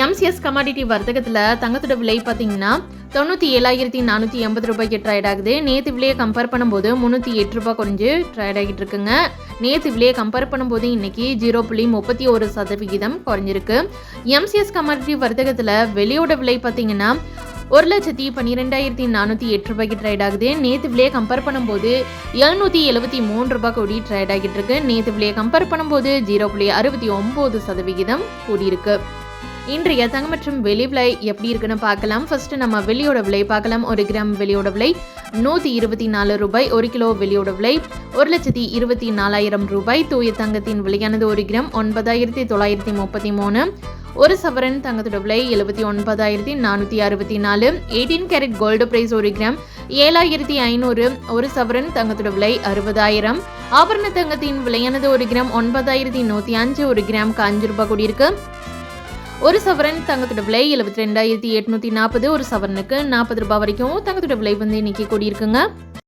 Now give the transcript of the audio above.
MCS commodity வர்த்தகத்தில் தங்கத்தோட விலை பார்த்தீங்கன்னா தொண்ணூற்றி ஏழாயிரத்தி நானூற்றி எண்பது ரூபாய்க்கு ட்ரைட் ஆகுது. நேற்று விலையை கம்பேர் பண்ணும்போது முந்நூற்றி எட்டு ரூபாய் குறைஞ்சு ட்ரைட் ஆகிட்டு இருக்குங்க. நேற்று விலையை கம்பேர் பண்ணும்போது இன்னைக்கு ஜீரோ புள்ளி முப்பத்தி ஒரு சதவிகிதம் குறைஞ்சிருக்கு. எம்சிஎஸ் கமாடிட்டி வர்த்தகத்தில் வெளியோட விலை பார்த்தீங்கன்னா ஒரு லட்சத்தி பன்னிரெண்டாயிரத்தி நானூற்றி எட்டு ரூபாய்க்கு ட்ரைட் ஆகுது. நேற்று விலையை கம்பேர் பண்ணும்போது எழுநூற்றி எழுபத்தி மூணு ரூபாய் கூடி ட்ரைட் ஆகிட்டு இருக்கு. நேற்று விலையை கம்பேர் பண்ணும்போது ஜீரோ புள்ளி அறுபத்தி ஒம்பது சதவிகிதம் கூடியிருக்கு. இன்றைய தங்கம் மற்றும் வெளி விலை எப்படி இருக்குன்னு பார்க்கலாம். ஃபர்ஸ்ட் நம்ம வெளியோட விலை பார்க்கலாம். ஒரு கிராம் வெளியோட விலை நூற்றி இருபத்தி நாலு ரூபாய். ஒரு கிலோ வெளியோட விலை ஒரு லட்சத்தி இருபத்தி நாலாயிரம் ரூபாய். தூய தங்கத்தின் விலையானது ஒரு கிராம் ஒன்பதாயிரத்தி தொள்ளாயிரத்தி முப்பத்தி மூணு. ஒரு சவரன் தங்கத்தோட விலை எழுபத்தி ஒன்பதாயிரத்தி நானூற்றி அறுபத்தி நாலு. எயிட்டீன் கேரட் கோல்டு பிரைஸ் ஒரு கிராம் ஏழாயிரத்தி ஐநூறு. ஒரு சவரன் தங்கத்தோட விலை அறுபதாயிரம். ஆபரண தங்கத்தின் விலையானது ஒரு கிராம் ஒன்பதாயிரத்தி நூற்றி அஞ்சு. ஒரு கிராமுக்கு அஞ்சு ரூபாய் கூடியிருக்கு. ஒரு சவரன் தங்கத்தோட விலை எழுபத்தி ரெண்டாயிரத்தி எட்நூத்தி நாற்பது. ஒரு சவரனுக்கு நாற்பது ரூபாய் வரைக்கும் தங்கத்தோட விலை வந்து இன்னைக்கு கூடியிருக்குங்க.